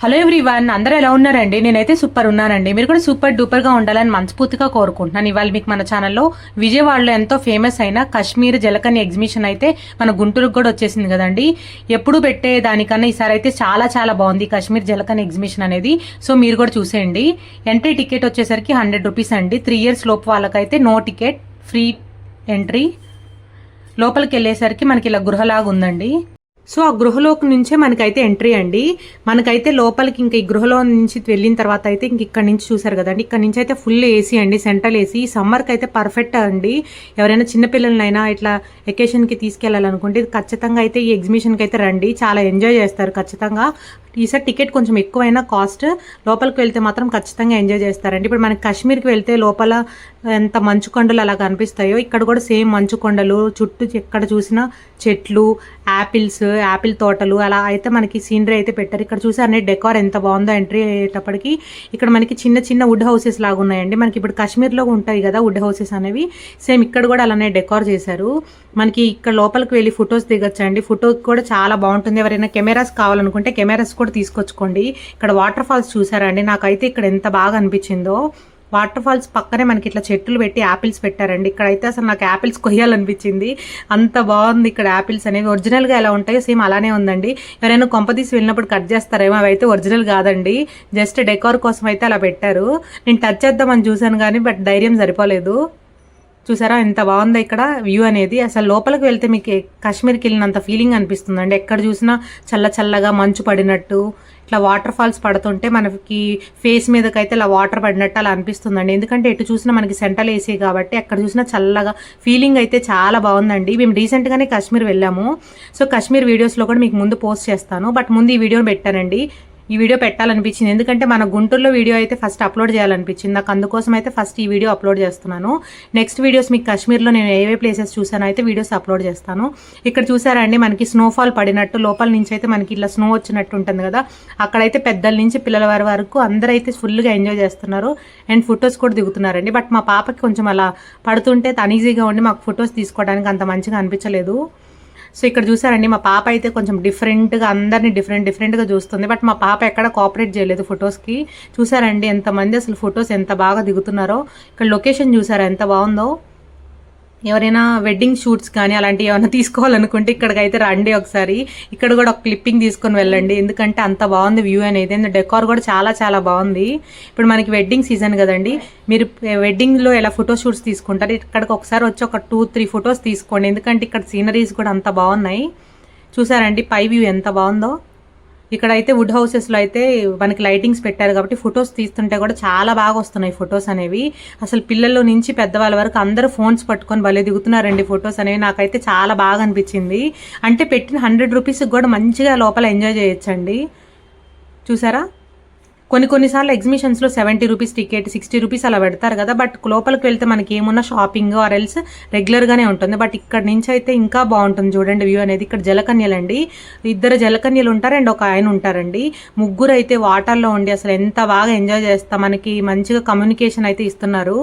Hello everyone అందరూ ఎలా ఉన్నారండి? నేనైతే సూపర్ ఉన్నానండి. మీరు కూడా సూపర్ డూపర్గా ఉండాలని మనస్ఫూర్తిగా కోరుకుంటున్నాను. ఇవాళ మీకు మన ఛానల్లో విజయవాడలో ఎంతో ఫేమస్ అయిన కాశ్మీర్ జలకని ఎగ్జిబిషన్ అయితే మన గుంటూరుకు కూడా వచ్చేసింది కదండి. ఎప్పుడు పెట్టే దానికన్నా ఈసారి అయితే చాలా చాలా బాగుంది కాశ్మీర్ జలకని ఎగ్జిబిషన్ అనేది. సో మీరు కూడా చూసేయండి. ఎంట్రీ టికెట్ వచ్చేసరికి హండ్రెడ్ రూపీస్ అండి. త్రీ ఇయర్స్ లోపు వాళ్ళకైతే నో టికెట్ ఫ్రీ ఎంట్రీ లోపలికి వెళ్ళేసరికి మనకి ఇలా గృహలాగా ఉందండి. సో ఆ గృహలోకి నుంచే మనకైతే ఎంట్రీ అండి. మనకైతే లోపలికి ఇంకా ఈ గృహలో నుంచి వెళ్ళిన తర్వాత అయితే ఇంక ఇక్కడ నుంచి చూసారు కదండి. ఇక్కడ నుంచి అయితే ఫుల్ ఏసీ అండి సెంట్రల్ ఏసీ. సమ్మర్కి అయితే పర్ఫెక్ట్ అండి. ఎవరైనా చిన్నపిల్లలనైనా ఇట్లా ఎకేషన్కి తీసుకెళ్ళాలనుకుంటే ఖచ్చితంగా అయితే ఈ ఎగ్జిబిషన్కి అయితే రండి. చాలా ఎంజాయ్ చేస్తారు ఖచ్చితంగా. ఈసారి టికెట్ కొంచెం ఎక్కువైనా కాస్ట్ లోపలికి వెళ్తే మాత్రం ఖచ్చితంగా ఎంజాయ్ చేస్తారండి. ఇప్పుడు మనకి కాశ్మీర్కి వెళ్తే లోపల ఎంత మంచు కొండలు అలా కనిపిస్తాయో ఇక్కడ కూడా సేమ్ మంచు కొండలు చుట్టూ ఎక్కడ చూసినా చెట్లు యాపిల్స్ యాపిల్ తోటలు అలా అయితే మనకి సీనరీ అయితే పెట్టారు. ఇక్కడ చూసారనే డెకార్ ఎంత బాగుందో ఎంట్రీ అయ్యేటప్పటికి. ఇక్కడ మనకి చిన్న చిన్న వుడ్ హౌసెస్ లాగా ఉన్నాయండి. మనకి ఇప్పుడు కాశ్మీర్లో ఉంటాయి కదా వుడ్ హౌసెస్ అనేవి. సేమ్ ఇక్కడ కూడా అలానే డెకార్ చేశారు. మనకి ఇక్కడ లోపలికి వెళ్ళి ఫొటోస్ దిగొచ్చండి. ఫోటోకి కూడా చాలా బాగుంటుంది. ఎవరైనా కెమెరాస్ కావాలనుకుంటే కెమెరాస్ కూడా తీసుకొచ్చుకోండి. ఇక్కడ వాటర్ ఫాల్స్ చూసారండి. నాకైతే ఇక్కడ ఎంత బాగా అనిపించిందో. వాటర్ ఫాల్స్ పక్కనే మనకి ఇట్లా చెట్లు పెట్టి యాపిల్స్ పెట్టారండి. ఇక్కడైతే అసలు నాకు యాపిల్స్ కొయ్యాలనిపించింది. అంత బాగుంది ఇక్కడ యాపిల్స్ అనేవి. ఒరిజినల్గా ఎలా ఉంటాయో సేమ్ అలానే ఉందండి. ఎవరైనా కొంపదీసి వెళ్ళినప్పుడు కట్ చేస్తారేమో అవి అయితే ఒరిజినల్ కాదండి. జస్ట్ డెకోర్ కోసం అయితే అలా పెట్టారు. నేను టచ్ చేద్దామని చూశాను కానీ బట్ ధైర్యం సరిపోలేదు. చూసారా? ఎంత బాగుందో ఇక్కడ వ్యూ అనేది. అసలు లోపలికి వెళ్తే మీకు కాశ్మీర్కి వెళ్ళినంత ఫీలింగ్ అనిపిస్తుందండి ఎక్కడ చూసినా చల్ల చల్లగా మంచు పడినట్టు ఇట్లా వాటర్ ఫాల్స్ పడుతుంటే మనకి ఫేస్ మీదకైతే ఇలా వాటర్ పడినట్టు అలా అనిపిస్తుందండి ఎందుకంటే ఎటు చూసినా మనకి సెంట్రల్ ఏసీ కాబట్టి ఎక్కడ చూసినా చల్లగా ఫీలింగ్ అయితే చాలా బాగుందండి. మేము రీసెంట్గానే కాశ్మీర్ వెళ్ళాము. సో కాశ్మీర్ వీడియోస్లో కూడా మీకు ముందు పోస్ట్ చేస్తాను. బట్ ముందు ఈ వీడియోని పెట్టానండి. ఈ వీడియో పెట్టాలనిపించింది. ఎందుకంటే మన గుంటూరులో వీడియో అయితే ఫస్ట్ అప్లోడ్ చేయాలనిపించింది. నాకు అందుకోసం అయితే ఫస్ట్ ఈ వీడియో అప్లోడ్ చేస్తున్నాను. నెక్స్ట్ వీడియోస్ మీకు కాశ్మీర్లో నేను ఏవే ప్లేసెస్ చూసానో అయితే వీడియోస్ అప్లోడ్ చేస్తాను. ఇక్కడ చూసారండి మనకి స్నోఫాల్ పడినట్టు లోపల నుంచి అయితే మనకి ఇట్లా స్నో వచ్చినట్టు ఉంటుంది కదా. అక్కడైతే పెద్దల నుంచి పిల్లల వారి వరకు అందరూ అయితే ఫుల్గా ఎంజాయ్ చేస్తున్నారు. అండ్ ఫొటోస్ కూడా దిగుతున్నారండి. బట్ మా పాపకి కొంచెం అలా పడుతుంటే తనీజీగా ఉండి మాకు ఫొటోస్ తీసుకోవడానికి అంత మంచిగా అనిపించలేదు. సో ఇక్కడ చూసారండి మా పాప అయితే కొంచెం డిఫరెంట్గా అందరినీ డిఫరెంట్ డిఫరెంట్గా చూస్తుంది. బట్ మా పాప ఎక్కడ కోఆపరేట్ చేయలేదు ఫొటోస్కి చూసారండి ఎంతమంది అసలు ఫొటోస్ ఎంత బాగా దిగుతున్నారో. ఇక్కడ లొకేషన్ చూసారా ఎంత బాగుందో. ఎవరైనా వెడ్డింగ్ షూట్స్ కానీ అలాంటివి ఏమైనా తీసుకోవాలనుకుంటే ఇక్కడికైతే రండి ఒకసారి. ఇక్కడ కూడా ఒక క్లిప్పింగ్ తీసుకొని వెళ్ళండి. ఎందుకంటే అంత బాగుంది వ్యూ అనేది. డెకార్ కూడా చాలా చాలా బాగుంది. ఇప్పుడు మనకి వెడ్డింగ్ సీజన్ కదండి. మీరు వెడ్డింగ్లో ఎలా ఫోటో షూట్స్ తీసుకుంటారు? ఇక్కడికి ఒకసారి వచ్చి ఒక టూ త్రీ ఫొటోస్ తీసుకోండి. ఎందుకంటే ఇక్కడ సీనరీస్ కూడా అంత బాగున్నాయి. చూసారండి? పై వ్యూ ఎంత బాగుందో. ఇక్కడైతే వుడ్ హౌసెస్లో అయితే మనకి లైటింగ్స్ పెట్టారు కాబట్టి ఫొటోస్ తీస్తుంటే కూడా చాలా బాగా వస్తున్నాయి ఫొటోస్ అనేవి. అసలు పిల్లల నుంచి పెద్దవాళ్ళ వరకు అందరూ ఫోన్స్ పట్టుకొని భలే దిగుతున్నారండి ఫొటోస్ అనేవి. నాకైతే చాలా బాగా అనిపించింది. అంటే పెట్టిన హండ్రెడ్ రూపీస్కి కూడా మంచిగా లోపల ఎంజాయ్ చేయొచ్చండి. చూసారా? కొన్ని కొన్నిసార్లు ఎగ్జిబిషన్స్లో seventy rupees ticket sixty rupees అలా పెడతారు కదా బట్ లోపలికి వెళ్తే మనకి ఏమున్నా షాపింగ్ ఆర్ ఎల్స్ రెగ్యులర్గానే ఉంటుంది. బట్ ఇక్కడ నుంచి అయితే ఇంకా బాగుంటుంది చూడండి వ్యూ అనేది. ఇక్కడ జలకన్యలండి. ఇద్దరు జలకన్యలు ఉంటారు అండ్ ఒక ఆయన ఉంటారండి. ముగ్గురు అయితే వాటర్లో ఉండి అసలు ఎంత బాగా ఎంజాయ్ చేస్తాం మనకి మంచిగా కమ్యూనికేషన్ అయితే ఇస్తున్నారు.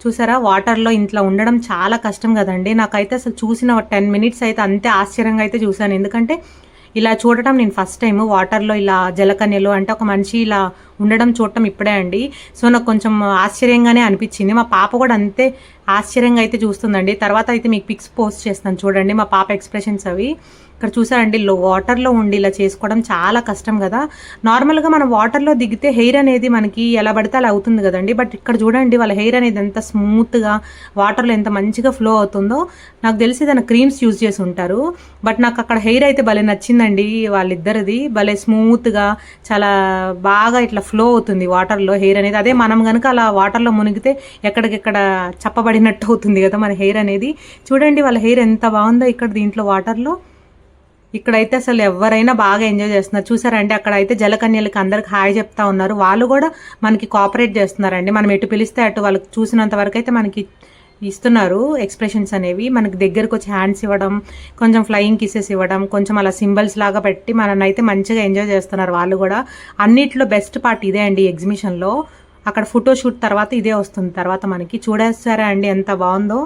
చూసారా? వాటర్లో ఇంట్లో ఉండడం చాలా కష్టం కదండి. నాకైతే అసలు చూసిన టెన్ మినిట్స్ అయితే అంతే ఆశ్చర్యంగా అయితే చూశాను. ఎందుకంటే ఇలా చూడటం నేను ఫస్ట్ టైం వాటర్లో ఇలా జలకన్యలు అంటే ఒక మనిషి ఇలా ఉండడం చూడటం ఇప్పుడే అండి. సో నాకు కొంచెం ఆశ్చర్యంగానే అనిపించింది. మా పాప కూడా అంతే ఆశ్చర్యంగా అయితే చూస్తుందండి. తర్వాత అయితే మీకు పిక్స్ పోస్ట్ చేస్తాను చూడండి మా పాప ఎక్స్ప్రెషన్స్ అవి. ఇక్కడ చూసారండి లో వాటర్లో ఉండి ఇలా చేసుకోవడం చాలా కష్టం కదా. నార్మల్గా మనం వాటర్లో దిగితే హెయిర్ అనేది మనకి ఎలా పడితే అలా అవుతుంది కదండి. బట్ ఇక్కడ చూడండి వాళ్ళ హెయిర్ అనేది ఎంత స్మూత్గా వాటర్లో ఎంత మంచిగా ఫ్లో అవుతుందో. నాకు తెలిసి దాని క్రీమ్స్ యూజ్ చేసి ఉంటారు. బట్ నాకు అక్కడ హెయిర్ అయితే భలే నచ్చిందండి వాళ్ళిద్దరిది. భలే స్మూత్గా చాలా బాగా ఇట్లా ఫ్లో అవుతుంది వాటర్లో హెయిర్ అనేది. అదే మనం కనుక అలా వాటర్లో మునిగితే ఎక్కడికెక్కడ చప్పబడినట్టు అవుతుంది కదా మన హెయిర్ అనేది. చూడండి వాళ్ళ హెయిర్ ఎంత బాగుందో ఇక్కడ దీంట్లో వాటర్లో ఇక్కడైతే అసలు ఎవరైనా బాగా ఎంజాయ్ చేస్తున్నారు. చూసారంటే అక్కడ అయితే జలకన్యలకి అందరికి హాయ్ చెప్తా ఉన్నారు. వాళ్ళు కూడా మనకి కోఆపరేట్ చేస్తున్నారండి. మనం ఎటు పిలిస్తే అటు వాళ్ళకి చూసినంత వరకు అయితే మనకి ఇస్తున్నారు ఎక్స్ప్రెషన్స్ అనేవి. మనకి దగ్గరకు వచ్చి హ్యాండ్స్ ఇవ్వడం కొంచెం ఫ్లయింగ్ కిసెస్ ఇవ్వడం కొంచెం అలా సింబల్స్ లాగా పెట్టి మనల్ని అయితే మంచిగా ఎంజాయ్ చేస్తున్నారు వాళ్ళు కూడా. అన్నిట్లో బెస్ట్ పార్ట్ ఇదే అండి ఎగ్జిబిషన్లో అక్కడ ఫోటో షూట్ తర్వాత ఇదే వస్తుంది. తర్వాత మనకి చూడేస్తారా అండి ఎంత బాగుందో?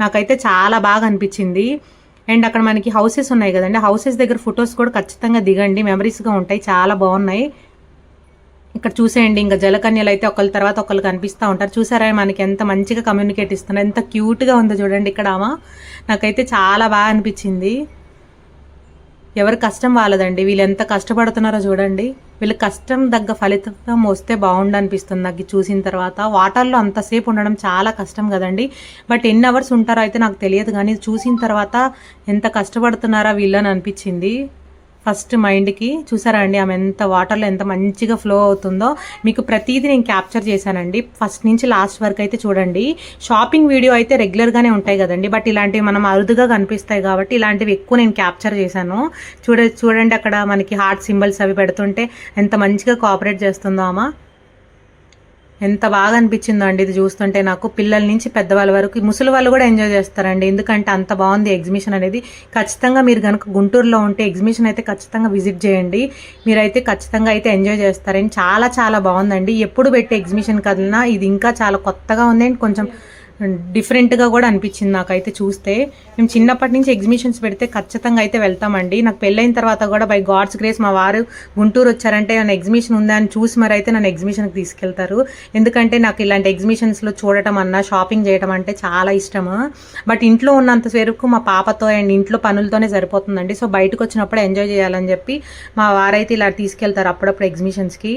నాకైతే చాలా బాగా అనిపించింది. అండ్ అక్కడ మనకి హౌసెస్ ఉన్నాయి కదండి. హౌసెస్ దగ్గర ఫొటోస్ కూడా ఖచ్చితంగా దిగండి. మెమరీస్గా ఉంటాయి. చాలా బాగున్నాయి. ఇక్కడ చూసేయండి ఇంకా జలకన్యలు అయితే ఒకళ్ళ తర్వాత ఒకళ్ళు కనిపిస్తూ ఉంటారు. చూసారా మనకి ఎంత మంచిగా కమ్యూనికేట్ ఇస్తున్నారు ఎంత క్యూట్గా ఉందో చూడండి ఇక్కడ ఆమె. నాకైతే చాలా బాగా అనిపించింది. ఎవరి కష్టం వాళ్ళదండి వీళ్ళు ఎంత కష్టపడుతున్నారో చూడండి. వీళ్ళ కష్టం తగ్గ ఫలితం వస్తే బాగుండు అనిపిస్తుంది నాకు చూసిన తర్వాత. వాటర్లో అంతసేపు ఉండడం చాలా కష్టం కదండి. బట్ ఎన్ని అవర్స్ ఉంటారో అయితే నాకు తెలియదు కానీ చూసిన తర్వాత ఎంత కష్టపడుతున్నారా వీళ్ళని అనిపించింది. ఫస్ట్ మైండ్కి చూసారా అండి ఆమె ఎంత వాటర్లో ఎంత మంచిగా ఫ్లో అవుతుందో? మీకు ప్రతిదీ నేను క్యాప్చర్ చేశానండి. ఫస్ట్ నుంచి లాస్ట్ వరకు అయితే చూడండి. షాపింగ్ వీడియో అయితే రెగ్యులర్గానే ఉంటాయి కదండి. బట్ ఇలాంటివి మనం అరుదుగా కనిపిస్తాయి కాబట్టి ఇలాంటివి ఎక్కువ నేను క్యాప్చర్ చేశాను. చూడ చూడండి అక్కడ మనకి హార్ట్ సింబల్స్ అవి పెడుతుంటే ఎంత మంచిగా కోఆపరేట్ చేస్తుందో ఆమె. ఎంత బాగా అనిపించిందో అండి ఇది చూస్తుంటే. నాకు పిల్లల నుంచి పెద్దవాళ్ళ వరకు ముసలి వాళ్ళు కూడా ఎంజాయ్ చేస్తారండి. ఎందుకంటే అంత బాగుంది ఎగ్జిబిషన్ అనేది. ఖచ్చితంగా మీరు కనుక గుంటూరులో ఉంటే ఎగ్జిబిషన్ అయితే ఖచ్చితంగా విజిట్ చేయండి. మీరైతే ఖచ్చితంగా అయితే ఎంజాయ్ చేస్తారండి చాలా చాలా బాగుందండి. ఎప్పుడు పెట్టే ఎగ్జిబిషన్ కదిలినా ఇది ఇంకా చాలా కొత్తగా ఉంది అండ్ కొంచెం డిఫరెంట్గా కూడా అనిపించింది నాకైతే చూస్తే. మేము చిన్నప్పటి నుంచి ఎగ్జిబిషన్స్ పెడితే ఖచ్చితంగా అయితే వెళ్తామండి. నాకు పెళ్ళైన తర్వాత కూడా బై గాడ్స్ గ్రేస్ మా వారు గుంటూరు వచ్చారంటే నన్ను ఎగ్జిబిషన్ ఉందా అని చూసి మరి అయితే నన్ను ఎగ్జిబిషన్కి తీసుకెళ్తారు. ఎందుకంటే నాకు ఇలాంటి ఎగ్జిబిషన్స్లో చూడటం అన్నా షాపింగ్ చేయడం అంటే చాలా ఇష్టము. బట్ ఇంట్లో ఉన్నంత వరకు మా పాపతో అండ్ ఇంట్లో పనులతోనే సరిపోతుందండి. సో బయటకు వచ్చినప్పుడు ఎంజాయ్ చేయాలని చెప్పి మా వారైతే ఇలా తీసుకెళ్తారు అప్పుడప్పుడు ఎగ్జిబిషన్స్కి.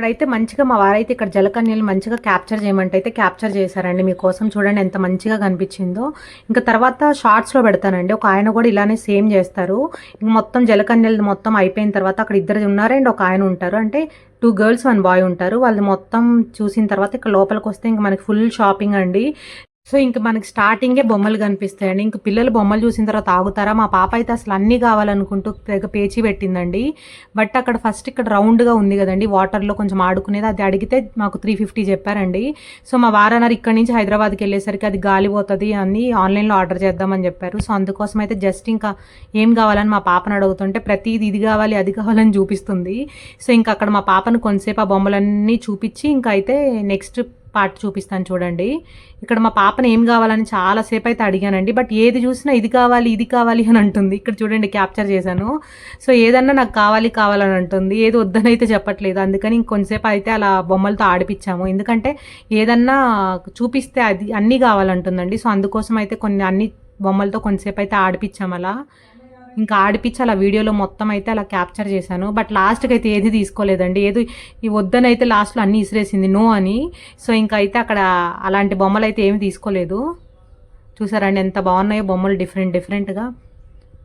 ఇక్కడైతే మంచిగా మా వారైతే ఇక్కడ జలకన్యలు మంచిగా క్యాప్చర్ చేయమంటే అయితే క్యాప్చర్ చేశారండి. మీకోసం చూడండి ఎంత మంచిగా కనిపించిందో. ఇంకా తర్వాత షార్ట్స్లో పెడతానండి. ఒక ఆయన కూడా ఇలానే సేమ్ చేస్తారు. ఇంక మొత్తం జలకన్యలు మొత్తం అయిపోయిన తర్వాత అక్కడ ఇద్దరు ఉన్నారు అండ్ ఒక ఆయన ఉంటారు. అంటే టూ గర్ల్స్ వన్ బాయ్ ఉంటారు. వాళ్ళు మొత్తం చూసిన తర్వాత ఇక్కడ లోపలికి వస్తే ఇంకా మనకి ఫుల్ షాపింగ్ అండి. సో ఇంక మనకి స్టార్టింగే బొమ్మలు కనిపిస్తాయండి. ఇంక పిల్లలు బొమ్మలు చూసిన తర్వాత ఆగుతారా? మా పాప అయితే అసలు అన్నీ కావాలనుకుంటూ తెగ పేచి పెట్టిందండి. బట్ అక్కడ ఫస్ట్ ఇక్కడ రౌండ్గా ఉంది కదండి. వాటర్లో కొంచెం ఆడుకునేది. అది అడిగితే మాకు త్రీ ఫిఫ్టీ చెప్పారండి. సో మా వారన్నారు ఇక్కడ నుంచి హైదరాబాద్కి వెళ్ళేసరికి అది గాలిపోతుంది అని ఆన్లైన్లో ఆర్డర్ చేద్దామని చెప్పారు. సో అందుకోసం అయితే జస్ట్ ఇంకా ఏం కావాలని మా పాపను అడుగుతుంటే ప్రతిది ఇది కావాలి అది కావాలని చూపిస్తుంది. సో ఇంకా అక్కడ మా పాపను కొంతసేపు ఆ బొమ్మలన్నీ చూపించి ఇంకా అయితే నెక్స్ట్ పార్ట్ చూపిస్తాను చూడండి. ఇక్కడ మా పాపను ఏం కావాలని చాలాసేపు అయితే అడిగానండి. బట్ ఏది చూసినా ఇది కావాలి ఇది కావాలి అని అంటుంది. ఇక్కడ చూడండి క్యాప్చర్ చేశాను. సో ఏదన్నా నాకు కావాలి కావాలని అంటుంది. ఏది వద్దనైతే చెప్పట్లేదు. అందుకని ఇంకొంతసేపు అయితే అలా బొమ్మలతో ఆడిపించాము. ఎందుకంటే ఏదన్నా చూపిస్తే అది అన్నీ కావాలంటుందండి. సో అందుకోసం అయితే కొన్ని అన్ని బొమ్మలతో కొంతసేపు అయితే ఆడిపించాము అలా ఇంకా ఆడిపించి అలా వీడియోలో మొత్తం అయితే అలా క్యాప్చర్ చేశాను. బట్ లాస్ట్కి అయితే ఏది తీసుకోలేదండి. ఏది ఈ వద్దనైతే లాస్ట్లో అన్నీ ఇసిరేసింది నో అని. సో ఇంకా అయితే అక్కడ అలాంటి బొమ్మలు అయితే ఏమి తీసుకోలేదు. చూసారండి ఎంత బాగున్నాయో బొమ్మలు డిఫరెంట్ డిఫరెంట్గా.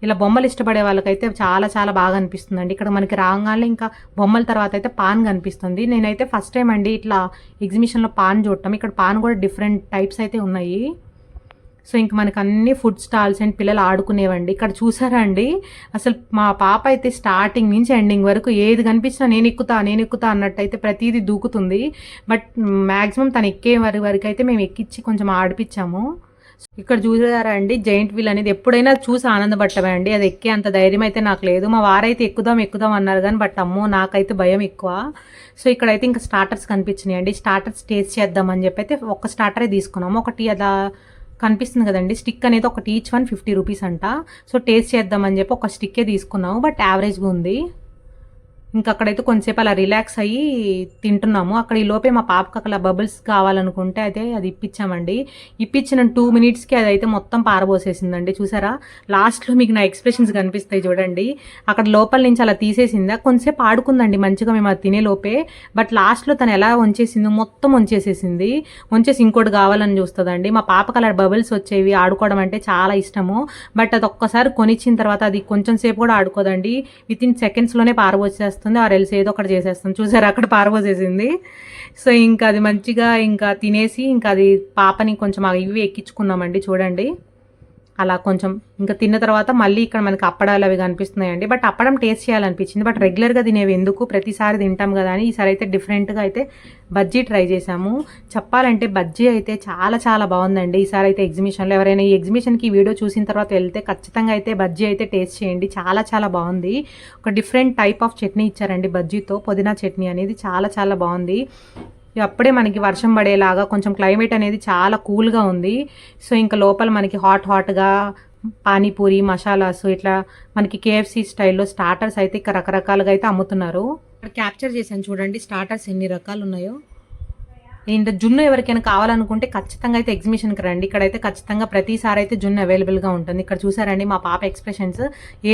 ఇలా బొమ్మలు ఇష్టపడే వాళ్ళకైతే చాలా చాలా బాగా అనిపిస్తుందండి. ఇక్కడ మనకి రాగానే ఇంకా బొమ్మల తర్వాత అయితే పాన్ కనిపిస్తుంది. నేనైతే ఫస్ట్ టైం అండి ఇట్లా ఎగ్జిబిషన్లో పాన్ చూడటం. ఇక్కడ పాన్ కూడా డిఫరెంట్ టైప్స్ అయితే ఉన్నాయి. సో ఇంక మనకు అన్ని ఫుడ్ స్టాల్స్ అండ్ పిల్లలు ఆడుకునేవండి. ఇక్కడ చూసారా అండి? అసలు మా పాప అయితే స్టార్టింగ్ నుంచి ఎండింగ్ వరకు ఏది కనిపించినా నేను ఎక్కుతా నేను ఎక్కుతా అన్నట్టు అయితే ప్రతిదీ దూకుతుంది. బట్ మ్యాక్సిమం తను ఎక్కే వరకు వరకు అయితే మేము ఎక్కించి కొంచెం ఆడిపించాము ఇక్కడ చూసారా అండి? జైంట్ వీల్ అనేది ఎప్పుడైనా చూసి ఆనందపడటమే అండి. అది ఎక్కే అంత ధైర్యం అయితే నాకు లేదు. మా వారైతే ఎక్కుదాం ఎక్కుదాం అన్నారు కానీ బట్ అమ్మో నాకైతే భయం ఎక్కువ. సో ఇక్కడైతే ఇంకా స్టార్టర్స్ కనిపించినాయి అండి స్టార్టర్స్ టేస్ట్ చేద్దామని చెప్పి అయితే ఒక స్టార్టరే తీసుకున్నాము. ఒకటి అలా కనిపిస్తుంది కదండి. స్టిక్ అనేది ఒకటి ఈచ్ వన్ ఫిఫ్టీ రూపీస్ అంట. సో టేస్ట్ చేద్దామని చెప్పి ఒక స్టిక్కే తీసుకున్నాము. బట్ యావరేజ్గా ఉంది. ఇంకా అక్కడైతే కొంచెంసేపు అలా రిలాక్స్ అయ్యి తింటున్నాము. అక్కడ ఈ లోపే మా పాపకు అక్కడ బబుల్స్ కావాలనుకుంటే అయితే అది ఇప్పించామండి ఇప్పించిన టూ మినిట్స్కి అది అయితే మొత్తం పారబోసేసిందండి. చూసారా? లాస్ట్లో మీకు నా ఎక్స్ప్రెషన్స్ కనిపిస్తాయి చూడండి. అక్కడ లోపల నుంచి అలా తీసేసిందా? కొంచెంసేపు ఆడుకుందండి మంచిగా మేము అది తినే లోపే. బట్ లాస్ట్లో తను ఎలా వంచేసిందో మొత్తం వంచేసేసింది. వంచేసి ఇంకోటి కావాలని చూస్తుందండి. మా పాపకు అలా బబుల్స్ వచ్చేవి ఆడుకోవడం అంటే చాలా ఇష్టము. బట్ అది ఒక్కసారి కొనిచ్చిన తర్వాత అది కొంచెం సేపు కూడా ఆడుకోదండి. విత్ ఇన్ సెకండ్స్లోనే పారబోసేస్తుంది. ఆర్ ఎల్స్ ఏదో ఒకటి చేసేస్తుంది. చూసారు అక్కడ పారబోసేసింది సో ఇంకా అది మంచిగా ఇంకా తినేసి ఇంకా అది పాపని కొంచెం అవి ఇవి ఎక్కించుకున్నామండి చూడండి. అలా కొంచెం ఇంకా తిన్న తర్వాత మళ్ళీ ఇక్కడ మనకి అప్పడాలు అవి కనిపిస్తున్నాయండి. బట్ అప్పడం టేస్ట్ చేయాలనిపించింది. బట్ రెగ్యులర్గా తినేవి ఎందుకు? ప్రతిసారి తింటాం కదా అని ఈసారి అయితే డిఫరెంట్గా అయితే బజ్జీ ట్రై చేశాము. చెప్పాలంటే బజ్జీ అయితే చాలా చాలా బాగుందండి. ఈసారి అయితే ఎగ్జిబిషన్లో ఎవరైనా ఈ ఎగ్జిబిషన్కి వీడియో చూసిన తర్వాత వెళ్తే ఖచ్చితంగా అయితే బజ్జీ అయితే టేస్ట్ చేయండి. చాలా చాలా బాగుంది. ఒక డిఫరెంట్ టైప్ ఆఫ్ చట్నీ ఇచ్చారండి బజ్జీతో. పుదీనా చట్నీ అనేది చాలా చాలా బాగుంది. అప్పుడే మనకి వర్షం పడేలాగా కొంచెం క్లైమేట్ అనేది చాలా కూల్గా ఉంది. సో ఇంకా లోపల మనకి హాట్ హాట్గా పానీపూరి మసాలాస్ ఇట్లా మనకి కేఎఫ్సి స్టైల్లో స్టార్టర్స్ అయితే ఇక రకరకాలుగా అయితే అమ్ముతున్నారు. క్యాప్చర్ చేశాను చూడండి స్టార్టర్స్ ఎన్ని రకాలు ఉన్నాయో. ఇంత జున్ను ఎవరికైనా కావాలనుకుంటే ఖచ్చితంగా అయితే ఎగ్జిబిషన్కి రండి. ఇక్కడైతే ఖచ్చితంగా ప్రతిసారి అయితే జున్ను అవైలబుల్గా ఉంటుంది. ఇక్కడ చూసారండి మా పాప ఎక్స్ప్రెషన్స్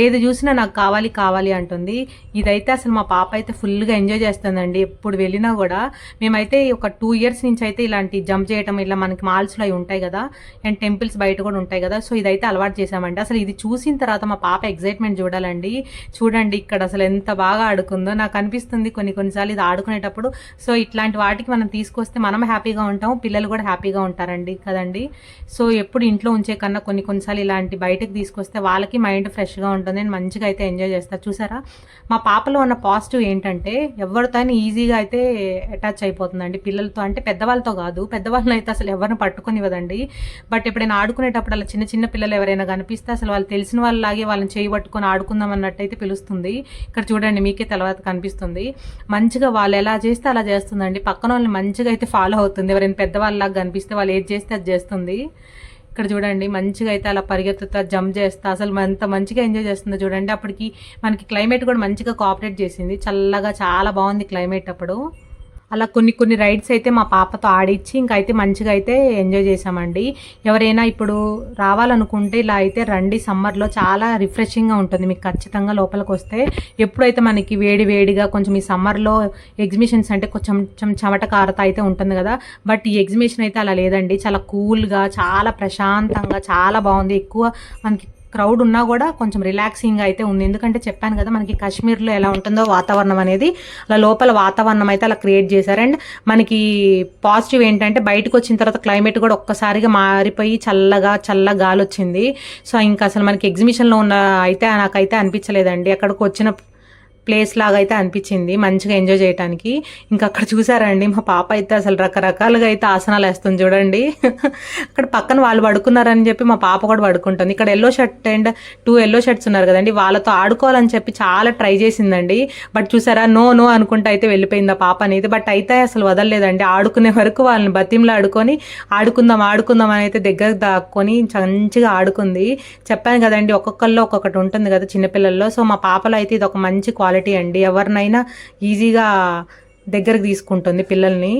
ఏది చూసినా నాకు కావాలి కావాలి అంటుంది. ఇదైతే అసలు మా పాప అయితే ఫుల్గా ఎంజాయ్ చేస్తుందండి. ఎప్పుడు వెళ్ళినా కూడా. మేమైతే ఒక టూ ఇయర్స్ నుంచి అయితే ఇలాంటి జంప్ చేయటం ఇలా మనకి మాల్స్లో అవి ఉంటాయి కదా. అండ్ టెంపుల్స్ బయట కూడా ఉంటాయి కదా. సో ఇదైతే అలవాటు చేసామండి అసలు ఇది చూసిన తర్వాత మా పాప ఎగ్జైట్మెంట్ చూడాలండి. చూడండి ఇక్కడ అసలు ఎంత బాగా ఆడుకుందో. నాకు అనిపిస్తుంది కొన్ని కొన్నిసార్లు ఇది ఆడుకునేటప్పుడు. సో ఇట్లాంటి వాటికి మనం తీసుకొస్తే మనం హ్యాపీగా ఉంటాం పిల్లలు కూడా హ్యాపీగా ఉంటారండి కదండి. సో ఎప్పుడు ఇంట్లో ఉంచే కన్నా కొన్ని కొన్నిసార్లు ఇలాంటి బయటకు తీసుకొస్తే వాళ్ళకి మైండ్ ఫ్రెష్గా ఉంటుంది అండ్ మంచిగా అయితే ఎంజాయ్ చేస్తారు. చూసారా? మా పాపలో ఉన్న పాజిటివ్ ఏంటంటే ఎవరితో అయినా ఈజీగా అయితే అటాచ్ అయిపోతుందండి. పిల్లలతో అంటే పెద్దవాళ్ళతో కాదు పెద్దవాళ్ళని అయితే అసలు ఎవరిని పట్టుకునివ్వదండి. బట్ ఎప్పుడైనా ఆడుకునేటప్పుడు అలా చిన్న చిన్న పిల్లలు ఎవరైనా కనిపిస్తే అసలు వాళ్ళు తెలిసిన వాళ్ళలాగే వాళ్ళని చేయి పట్టుకొని ఆడుకుందాం అన్నట్టయితే పిలుస్తుంది. ఇక్కడ చూడండి మీకే తర్వాత కనిపిస్తుంది. మంచిగా వాళ్ళు ఎలా చేస్తే అలా చేస్తుందండి. పక్కన వాళ్ళని మంచిగా అయితే ఫాలో అవుతుంది. ఎవరైనా పెద్దవాళ్ళలాగా కనిపిస్తే వాళ్ళు ఏది చేస్తే అది చేస్తుంది. ఇక్కడ చూడండి మంచిగా అయితే అలా పరిగెత్తుతా జంప్ చేస్తా. అసలు ఎంత మంచిగా ఎంజాయ్ చేస్తుందో చూడండి. అప్పటికి మనకి క్లైమేట్ కూడా మంచిగా కోఆపరేట్ చేసింది. చల్లగా చాలా బాగుంది క్లైమేట్ అప్పుడు. అలా కొన్ని కొన్ని రైడ్స్ అయితే మా పాపతో ఆడిచ్చి ఇంకా అయితే మంచిగా అయితే ఎంజాయ్ చేసామండి ఎవరైనా ఇప్పుడు రావాలనుకుంటే ఇలా అయితే రండి సమ్మర్లో చాలా రిఫ్రెషింగ్గా ఉంటుంది. మీకు ఖచ్చితంగా లోపలికి వస్తే ఎప్పుడైతే మనకి వేడి వేడిగా కొంచెం ఈ సమ్మర్లో ఎగ్జిబిషన్స్ అంటే కొంచెం కొంచెం చెమట కారత అయితే ఉంటుంది కదా బట్ ఈ ఎగ్జిబిషన్ అయితే అలా లేదండి. చాలా కూల్గా చాలా ప్రశాంతంగా చాలా బాగుంది. ఎక్కువ మనకి క్రౌడ్ ఉన్నా కూడా కొంచెం రిలాక్సింగ్ అయితే ఉంది. ఎందుకంటే చెప్పాను కదా మనకి కాశ్మీర్లో ఎలా ఉంటుందో వాతావరణం అనేది అలా లోపల వాతావరణం అయితే అలా క్రియేట్ చేశారు. అండ్ మనకి పాజిటివ్ ఏంటంటే బయటకు వచ్చిన తర్వాత క్లైమేట్ కూడా ఒక్కసారిగా మారిపోయి చల్లగా చల్ల గాలి వచ్చింది. సో ఇంకా అసలు మనకి ఎగ్జిబిషన్లో ఉన్న అయితే నాకైతే అనిపించలేదండి. అక్కడికి వచ్చిన ప్లేస్ లాగా అయితే అనిపించింది. మంచిగా ఎంజాయ్ చేయడానికి ఇంకా అక్కడ చూసారండి మా పాప అయితే అసలు రకరకాలుగా అయితే ఆసనాలు వేస్తుంది చూడండి. అక్కడ పక్కన వాళ్ళు పడుకున్నారని చెప్పి మా పాప కూడా పడుకుంటుంది. ఇక్కడ yellow shirt and two yellow shirts ఉన్నారు కదండి వాళ్ళతో ఆడుకోవాలని చెప్పి చాలా ట్రై చేసిందండి. బట్ చూసారా నో నో అనుకుంటా అయితే వెళ్ళిపోయింది ఆ పాప అనేది. బట్ అయితే అసలు వదలలేదండి. ఆడుకునే వరకు వాళ్ళని బతింలో ఆడుకొని ఆడుకుందాం ఆడుకుందాం అని అయితే దగ్గర దాక్కొని మంచిగా ఆడుకుంది. చెప్పాను కదండి ఒక్కొక్కళ్ళు ఒక్కొక్కటి ఉంటుంది కదా చిన్నపిల్లల్లో. సో మా పాపలో అయితే ఇది ఒక మంచి క్వాలిటీ క్వాలిటీ అండి. ఎవరినైనా ఈజీగా దగ్గరకు తీసుకుంటుంది పిల్లల్ని.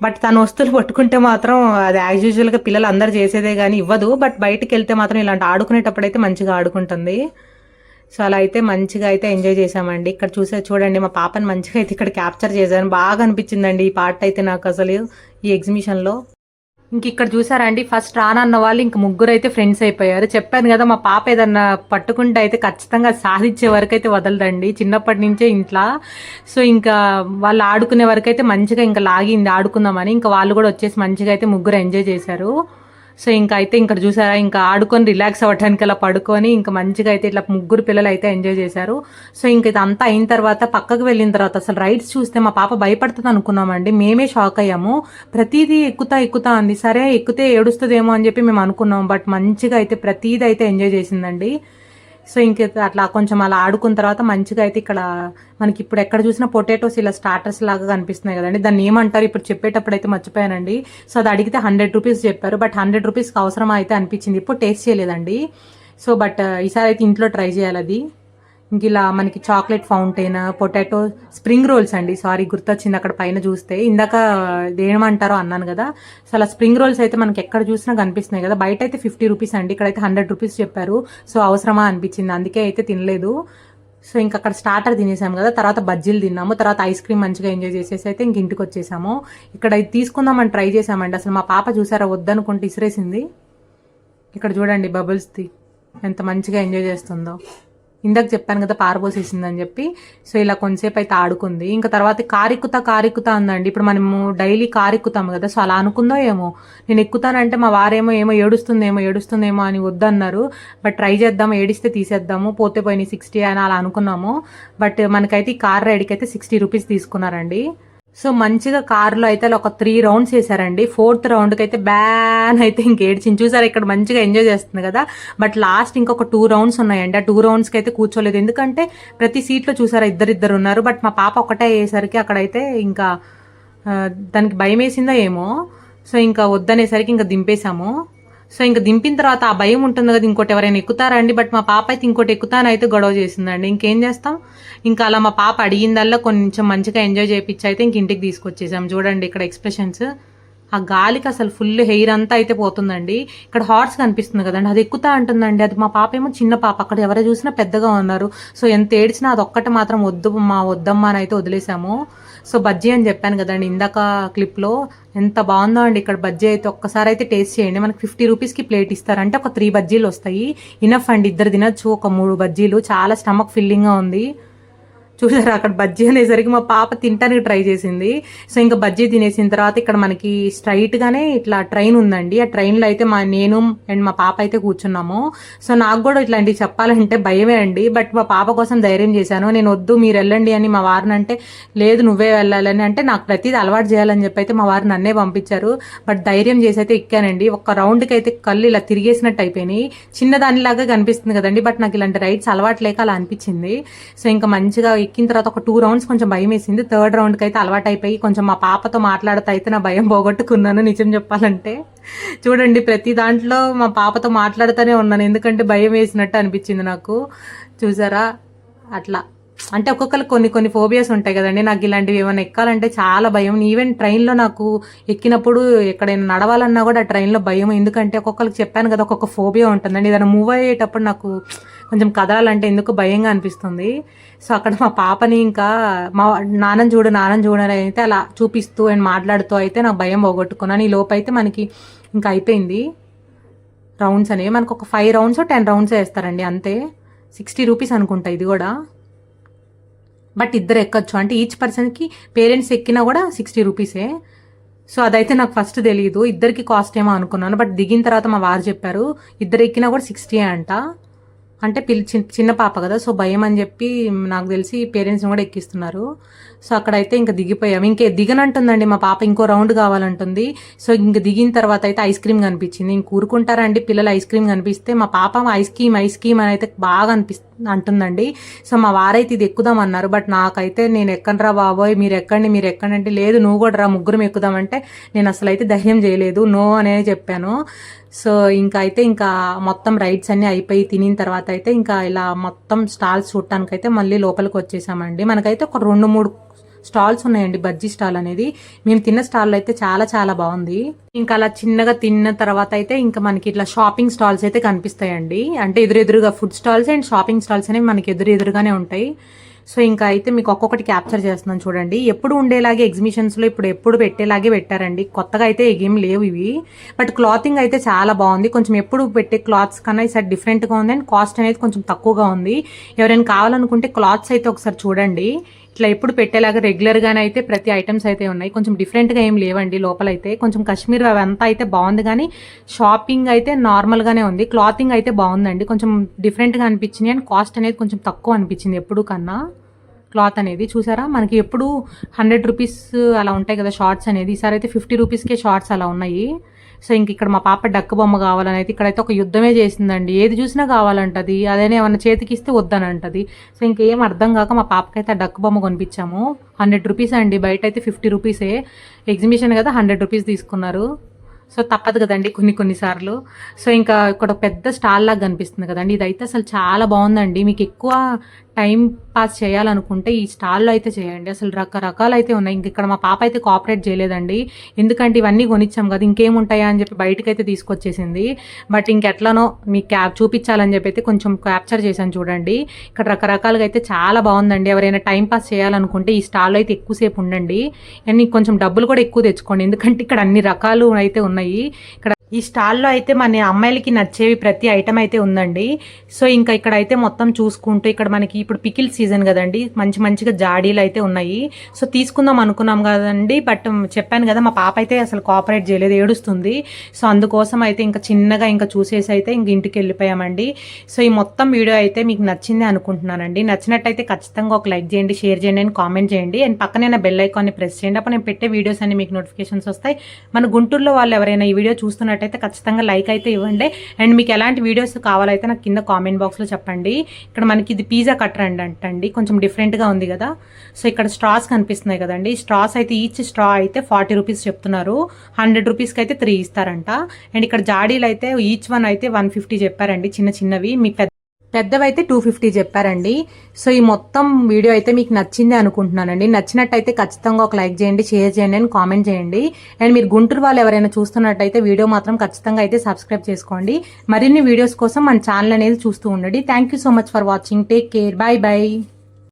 బట్ తన వస్తువులు పట్టుకుంటే మాత్రం అది యాజ్ యూజువల్గా పిల్లలు అందరు చేసేదే కానీ ఇవ్వదు. బట్ బయటికి వెళ్తే మాత్రం ఇలాంటి ఆడుకునేటప్పుడు అయితే మంచిగా ఆడుకుంటుంది. సో అలా అయితే మంచిగా అయితే ఎంజాయ్ చేసామండి ఇక్కడ చూసే చూడండి మా పాపని మంచిగా అయితే ఇక్కడ క్యాప్చర్ చేశాను. బాగా అనిపించిందండి ఈ పార్ట్ అయితే నాకు అసలు ఈ ఎగ్జిబిషన్లో. ఇంక ఇక్కడ చూసారండి ఫస్ట్ రానన్న వాళ్ళు ఇంక ముగ్గురు అయితే ఫ్రెండ్స్ అయిపోయారు. చెప్పాను కదా మా పాప ఏదన్నా పట్టుకుంటే అయితే ఖచ్చితంగా సాధించే వరకు అయితే వదలదండి. చిన్నప్పటి నుంచే ఇంట్లో. సో ఇంకా వాళ్ళు ఆడుకునే వరకు అయితే మంచిగా ఇంకా లాగింది ఆడుకుందామని. ఇంకా వాళ్ళు కూడా వచ్చేసి మంచిగా అయితే ముగ్గురు ఎంజాయ్ చేశారు. సో ఇంకా అయితే ఇక్కడ చూసారా ఇంకా ఆడుకొని రిలాక్స్ అవ్వడానికి అలా పడుకొని ఇంకా మంచిగా అయితే ఇట్లా ముగ్గురు పిల్లలు అయితే ఎంజాయ్ చేశారు. సో ఇంక ఇదంతా అయిన తర్వాత పక్కకు వెళ్ళిన తర్వాత అసలు రైడ్స్ చూస్తే మా పాప భయపడుతుంది అనుకున్నామండి. మేమే షాక్ అయ్యాము. ప్రతిదీ ఎక్కుతా ఎక్కుతా అంది. సరే ఎక్కితే ఏడుస్తుందేమో అని చెప్పి మేము అనుకున్నాం. బట్ మంచిగా అయితే ప్రతిదీ అయితే ఎంజాయ్ చేసిందండి. సో ఇంక అట్లా కొంచెం అలా ఆడుకున్న తర్వాత మంచిగా అయితే ఇక్కడ మనకి ఇప్పుడు ఎక్కడ చూసినా పొటాటోస్ ఇలా స్టార్టర్స్ లాగా కనిపిస్తున్నాయి కదండి. దాన్ని ఏమంటారు? ఇప్పుడు చెప్పేటప్పుడు అయితే మర్చిపోయానండి. సో అది అడిగితే హండ్రెడ్ రూపీస్ చెప్పారు. బట్ హండ్రెడ్ రూపీస్కి అవసరమైతే అయితే అనిపించింది. ఇప్పుడు టేస్ట్ చేయలేదండి. సో బట్ ఈసారి అయితే ఇంట్లో ట్రై చేయాలి అది. ఇంక ఇలా మనకి chocolate fountain potato spring rolls అండి. సారీ గుర్తొచ్చింది అక్కడ పైన చూస్తే. ఇందాక ఏమంటారో అన్నాను కదా. సో అలా స్ప్రింగ్ రోల్స్ అయితే మనకి ఎక్కడ చూసినా కనిపిస్తున్నాయి కదా. బయట అయితే ఫిఫ్టీ రూపీస్ అండి. ఇక్కడైతే హండ్రెడ్ రూపీస్ చెప్పారు. సో అవసరమా అనిపించింది. అందుకే అయితే తినలేదు. సో ఇంక అక్కడ స్టార్టర్ తినేసాము కదా. తర్వాత బజ్జీలు తిన్నాము. తర్వాత ఐస్ క్రీమ్ మంచిగా ఎంజాయ్ చేసేసి అయితే ఇంక ఇంటికి వచ్చేసాము. ఇక్కడ ఇది తీసుకుందామని ట్రై చేసామండి అసలు మా పాప చూసారా? వద్దనుకుంటే ఇసిరేసింది. ఇక్కడ చూడండి బబుల్స్ది. ఎంత మంచిగా ఎంజాయ్ చేస్తుందో. ఇందాక చెప్పాను కదా పారబోసేసిందని చెప్పి. సో ఇలా కొంతసేపు అయితే ఆడుకుంది. ఇంకా తర్వాత కారెక్కుతా కారెక్కుతా అందండి. ఇప్పుడు మనము డైలీ కారు ఎక్కుతాము కదా. సో అలా అనుకుందో ఏమో. నేను ఎక్కుతానంటే మా వారేమో ఏమో ఏడుస్తుందేమో ఏడుస్తుందేమో అని వద్దన్నారు. బట్ ట్రై చేద్దాం ఏడిస్తే తీసేద్దాము. పోతే పోయినాయి సిక్స్టీ అని అలా అనుకున్నాము. బట్ మనకైతే ఈ కార్ రైడ్కి అయితే సిక్స్టీ రూపీస్ తీసుకున్నారండి. సో మంచిగా కార్లో అయితే అలా ఒక త్రీ రౌండ్స్ వేసారండి ఫోర్త్ రౌండ్కి అయితే బ్యాన్ అయితే ఇంకేడ్చింది చూసారు ఇక్కడ మంచిగా ఎంజాయ్ చేస్తుంది కదా. బట్ లాస్ట్ ఇంకొక టూ రౌండ్స్ ఉన్నాయండి. ఆ టూ రౌండ్స్కి అయితే కూర్చోలేదు. ఎందుకంటే ప్రతి సీట్లో చూసారా ఇద్దరిద్దరు ఉన్నారు. బట్ మా పాప ఒకటే అయ్యేసరికి అక్కడైతే ఇంకా దానికి భయం వేసిందో ఏమో. సో ఇంకా వద్దనేసరికి ఇంకా దింపేశాము. సో ఇంక దింపిన తర్వాత ఆ భయం ఉంటుంది కదా ఇంకోటి ఎవరైనా ఎక్కుతారా అండి? బట్ మా పాప అయితే ఇంకోటి ఎక్కుతానైతే గొడవ చేసిందండి. ఇంకేం చేస్తాం? ఇంకా అలా మా పాప అడిగిందల్లా కొంచెం మంచిగా ఎంజాయ్ చేయించి అయితే ఇంక ఇంటికి తీసుకొచ్చేసాం. చూడండి ఇక్కడ ఎక్స్ప్రెషన్స్ ఆ గాలికి అసలు ఫుల్ హెయిర్ అంతా అయితే పోతుందండి. ఇక్కడ హార్స్ కనిపిస్తుంది కదండి. అది ఎక్కుతా అంటుందండి. అది మా పాప ఏమో చిన్న పాప. అక్కడ ఎవరు చూసినా పెద్దగా ఉన్నారు. సో ఎంత ఏడ్చినా అది ఒక్కటి మాత్రం వద్దు మా వద్దమ్మా అని అయితే వదిలేసాము. సో బజ్జీ అని చెప్పాను కదండి ఇందాక క్లిప్లో ఎంత బాగుందో అండి ఇక్కడ బజ్జీ అయితే. ఒక్కసారి అయితే టేస్ట్ చేయండి. మనకి ఫిఫ్టీ రూపీస్కి ప్లేట్ ఇస్తారంటే ఒక త్రీ బజ్జీలు వస్తాయి. ఇనఫ్ అండి. ఇద్దరు తినొచ్చు. ఒక మూడు బజ్జీలు. చాలా స్టమక్ ఫిల్లింగ్గా ఉంది. చూసారు? అక్కడ బజ్జీ అనేసరికి మా పాప తినడానికి ట్రై చేసింది. సో ఇంకా బజ్జీ తినేసిన తర్వాత ఇక్కడ మనకి స్ట్రైట్గానే ఇట్లా ట్రైన్ ఉందండి. ఆ ట్రైన్లో అయితే మా నేను అండ్ మా పాప అయితే కూర్చున్నాము. సో నాకు కూడా ఇట్లాంటివి చెప్పాలంటే భయమే అండి. బట్ మా పాప కోసం ధైర్యం చేశాను. నేను వద్దు మీరు వెళ్ళండి అని మా వారిని అంటే లేదు నువ్వే వెళ్ళాలని అంటే నాకు ప్రతిదీ అలవాటు చేయాలని చెప్పి అయితే మా వారు నన్నే పంపించారు. బట్ ధైర్యం చేసి అయితే ఎక్కానండి. ఒక రౌండ్కి అయితే కళ్ళు ఇలా తిరిగేసినట్టు అయిపోయినాయి. చిన్నదానిలాగా కనిపిస్తుంది కదండి. బట్ నాకు ఇలాంటి రైడ్స్ అలవాటు లేక అలా అనిపించింది. సో ఇంకా మంచిగా ఎక్కిన తర్వాత ఒక టూ రౌండ్స్ కొంచెం భయం వేసింది. థర్డ్ రౌండ్కి అయితే అలవాటు అయిపోయి కొంచెం మా పాపతో మాట్లాడుతూ అయితే నా భయం పోగొట్టుకున్నాను నిజం చెప్పాలంటే. చూడండి ప్రతి దాంట్లో మా పాపతో మాట్లాడుతూనే ఉన్నాను. ఎందుకంటే భయం వేసినట్టు అనిపించింది నాకు. చూసారా? అట్లా. అంటే ఒక్కొక్కరికి కొన్ని కొన్ని ఫోబియాస్ ఉంటాయి కదండి. నాకు ఇలాంటివి ఏమైనా ఎక్కాలంటే చాలా భయం. ఈవెన్ ట్రైన్లో నాకు ఎక్కినప్పుడు ఎక్కడైనా నడవాలన్నా కూడా ఆ ట్రైన్లో భయం. ఎందుకంటే ఒక్కొక్కరికి చెప్పాను కదా ఒక్కొక్క ఫోబియా ఉంటుందండి. ఏదైనా మూవ్ అయ్యేటప్పుడు నాకు కొంచెం కదలాలంటే ఎందుకు భయంగా అనిపిస్తుంది. సో అక్కడ మా పాపని ఇంకా మా నాన్నని చూడు నాన్నని చూడని అయితే అలా చూపిస్తూ అండ్ మాట్లాడుతూ అయితే నాకు భయం పోగొట్టుకున్నాను. ఈ లోపు అయితే మనకి ఇంకా అయిపోయింది. రౌండ్స్ అనేవి. మనకు ఒక ఫైవ్ రౌండ్స్ టెన్ రౌండ్స్ వేస్తారండి అంతే. సిక్స్టీ రూపీస్ అనుకుంటా ఇది కూడా. బట్ ఇద్దరు ఎక్కొచ్చు. అంటే ఈచ్ పర్సన్కి పేరెంట్స్ ఎక్కినా కూడా సిక్స్టీ రూపీసే. సో అదైతే నాకు ఫస్ట్ తెలియదు ఇద్దరికి కాస్ట్ ఏమో అనుకున్నాను. బట్ దిగిన తర్వాత మా వారు చెప్పారు ఇద్దరు ఎక్కినా కూడా సిక్స్టీ అంట. అంటే పిల్ చిన్న పాప కదా సో భయం అని చెప్పి నాకు తెలిసి పేరెంట్స్ని కూడా ఎక్కిస్తున్నారు. సో అక్కడైతే ఇంకా దిగిపోయాం. ఇంకే దిగనంటుందండి మా పాప ఇంకో రౌండ్ కావాలంటుంది. సో ఇంక దిగిన తర్వాత అయితే ఐస్ క్రీమ్ కనిపించింది. ఇంక కూరుకుంటారండి పిల్లలు ఐస్ క్రీమ్ కనిపిస్తే మా పాప ఐస్ క్రీమ్ ఐస్ క్రీమ్ అని అయితే బాగా అనిపిస్తుంది అంటుందండి. సో మా వారైతే ఇది ఎక్కుదాం అన్నారు బట్ నాకైతే నేను ఎక్కనరా బాబోయ్ మీరు ఎక్కండి మీరు ఎక్కండి లేదు నువ్వు కూడా రా ముగ్గురం ఎక్కుదామంటే నేను అసలు అయితే ధైర్యం చేయలేదు నో అనే చెప్పాను. సో ఇంకా అయితే ఇంకా మొత్తం రైడ్స్ అన్నీ అయిపోయి తినిన తర్వాత అయితే ఇంకా ఇలా మొత్తం స్టాల్స్ చూడటానికి అయితే మళ్ళీ లోపలికి వచ్చేసామండి. మనకైతే ఒక రెండు మూడు స్టాల్స్ ఉన్నాయండి బజ్జీ స్టాల్ అనేది. మేము తిన్న స్టాల్ అయితే చాలా చాలా బాగుంది. ఇంకా అలా చిన్నగా తిన్న తర్వాత అయితే ఇంకా మనకి ఇట్లా షాపింగ్ స్టాల్స్ అయితే కనిపిస్తాయండి. అంటే ఎదురెదురుగా food stalls and shopping stalls అనేవి మనకి ఎదురు ఎదురుగానే ఉంటాయి. సో ఇంకా అయితే మీకు ఒక్కొక్కటి క్యాప్చర్ చేస్తున్నాను చూడండి. ఎప్పుడు ఉండేలాగే ఎగ్జిబిషన్స్లో ఇప్పుడు ఎప్పుడు పెట్టేలాగే పెట్టారండి. కొత్తగా అయితే ఏం లేవు ఇవి. బట్ క్లాతింగ్ అయితే చాలా బాగుంది. కొంచెం ఎప్పుడు పెట్టే క్లాత్స్ కన్నా ఈసారి డిఫరెంట్గా ఉంది అండ్ కాస్ట్ అనేది కొంచెం తక్కువగా ఉంది. ఎవరైనా కావాలనుకుంటే క్లాత్స్ అయితే ఒకసారి చూడండి. ఇట్లా ఎప్పుడు పెట్టేలాగా రెగ్యులర్గానే అయితే ప్రతి ఐటమ్స్ అయితే ఉన్నాయి. కొంచెం డిఫరెంట్గా ఏం లేవండి లోపలైతే. కొంచెం కాశ్మీర్ అవంతా అయితే బాగుంది కానీ షాపింగ్ అయితే నార్మల్గానే ఉంది. క్లాతింగ్ అయితే బాగుందండి. కొంచెం డిఫరెంట్గా అనిపించింది. అండ్ కాస్ట్ అనేది కొంచెం తక్కువ అనిపించింది ఎప్పుడు కన్నా. క్లాత్ అనేది చూసారా? మనకి ఎప్పుడు హండ్రెడ్ రూపీస్ అలా ఉంటాయి కదా షార్ట్స్ అనేది. ఈసారి అయితే ఫిఫ్టీ రూపీస్కే షార్ట్స్ అలా ఉన్నాయి. సో ఇంక ఇక్కడ మా పాప డక్కు బొమ్మ కావాలని అయితే ఇక్కడైతే ఒక యుద్ధమే చేసిందండి. ఏది చూసినా కావాలంటది. అదేనే ఏమన్నా చేతికి ఇస్తే వద్దనంటది. సో ఇంకేం అర్థం కాక మా పాపకైతే ఆ డక్కు బొమ్మ కొనిపించాము. హండ్రెడ్ రూపీస్ అండి. బయట అయితే ఫిఫ్టీ రూపీసే. ఎగ్జిబిషన్ కదా హండ్రెడ్ రూపీస్ తీసుకున్నారు. సో తప్పదు కదండి కొన్ని కొన్నిసార్లు సో ఇంకా ఇక్కడ పెద్ద స్టాల్ లాగా కనిపిస్తుంది కదండి. ఇదైతే అసలు చాలా బాగుందండి. మీకు ఎక్కువ టైం పాస్ చేయాలనుకుంటే ఈ స్టాల్లో అయితే చేయండి. అసలు రకరకాలు అయితే ఉన్నాయి. ఇంక ఇక్కడ మా పాప అయితే కోఆపరేట్ చేయలేదండి. ఎందుకంటే ఇవన్నీ కొనిచ్చాం కదా ఇంకేముంటాయా అని చెప్పి బయటకైతే తీసుకొచ్చేసింది. బట్ ఇంకెట్లనో మీకు క్యాబ్ చూపించాలని చెప్పి అయితే కొంచెం క్యాప్చర్ చేశాను చూడండి. ఇక్కడ రకరకాలుగా అయితే చాలా బాగుందండి. ఎవరైనా టైం పాస్ చేయాలనుకుంటే ఈ స్టాల్లో అయితే ఎక్కువసేపు ఉండండి. అండ్ కొంచెం డబ్బులు కూడా ఎక్కువ తెచ్చుకోండి. ఎందుకంటే ఇక్కడ అన్ని రకాలు అయితే ఉన్నాయి. ఇక్కడ ఈ స్టాల్లో అయితే మన అమ్మాయిలకి నచ్చేవి ప్రతి ఐటమ్ అయితే ఉందండి. సో ఇంకా ఇక్కడ అయితే మొత్తం చూసుకుంటూ ఇక్కడ మనకి ఇప్పుడు పికిల్ సీజన్ కదండి. మంచి మంచిగా జాడీలు అయితే ఉన్నాయి. సో తీసుకుందాం అనుకున్నాం కదండి. బట్ చెప్పాను కదా మా పాప అయితే అసలు కోఆపరేట్ చేయలేదు ఏడుస్తుంది. సో అందుకోసం అయితే ఇంకా చిన్నగా ఇంకా చూసేసి అయితే ఇంక ఇంటికి వెళ్ళిపోయామండి. సో ఈ మొత్తం వీడియో అయితే మీకు నచ్చింది అనుకుంటున్నానండి. నచ్చినట్టయితే ఖచ్చితంగా ఒక లైక్ చేయండి షేర్ చేయండి అండ్ కామెంట్ చేయండి. అండ్ పక్కనే బెల్ ఐకాన్ని ప్రెస్ చేయండి. అప్పుడు నేను పెట్టే వీడియోస్ అన్ని మీకు నోటిఫికేషన్స్ వస్తాయి. మన గుంటూరులో వాళ్ళు ఎవరైనా ఈ వీడియో చూస్తున్నట్టు నచ్చినట్టయితే ఖచ్చితంగా లైక్ అయితే ఇవ్వండి. అండ్ మీకు ఎలాంటి వీడియోస్ కావాలైతే నాకు కింద కామెంట్ బాక్స్లో చెప్పండి. ఇక్కడ మనకి ఇది పిజ్జా కట్టర్ అండి అంటండి. కొంచెం డిఫరెంట్గా ఉంది కదా. సో ఇక్కడ స్ట్రాస్ కనిపిస్తున్నాయి కదండి. స్ట్రాస్ అయితే ఈచ్ స్ట్రా అయితే ఫార్టీ రూపీస్ చెప్తున్నారు. హండ్రెడ్ రూపీస్కి అయితే త్రీ ఇస్తారంట. అండ్ ఇక్కడ జాడీలు అయితే ఈచ్ వన్ అయితే వన్ ఫిఫ్టీ చెప్పారండి. చిన్న చిన్నవి. మీ పెద్ద పెద్దవైతే టూ ఫిఫ్టీ చెప్పారండి. సో ఈ మొత్తం వీడియో అయితే మీకు నచ్చింది అనుకుంటున్నానండి. నచ్చినట్టయితే ఖచ్చితంగా ఒక లైక్ చేయండి షేర్ చేయండి అని కామెంట్ చేయండి. అండ్ మీరు గుంటూరు వాళ్ళు ఎవరైనా చూస్తున్నట్టయితే వీడియో మాత్రం ఖచ్చితంగా అయితే సబ్స్క్రైబ్ చేసుకోండి. మరిన్ని వీడియోస్ కోసం మన ఛానల్ అనేది చూస్తూ ఉండండి. Thank you so much for watching take care bye bye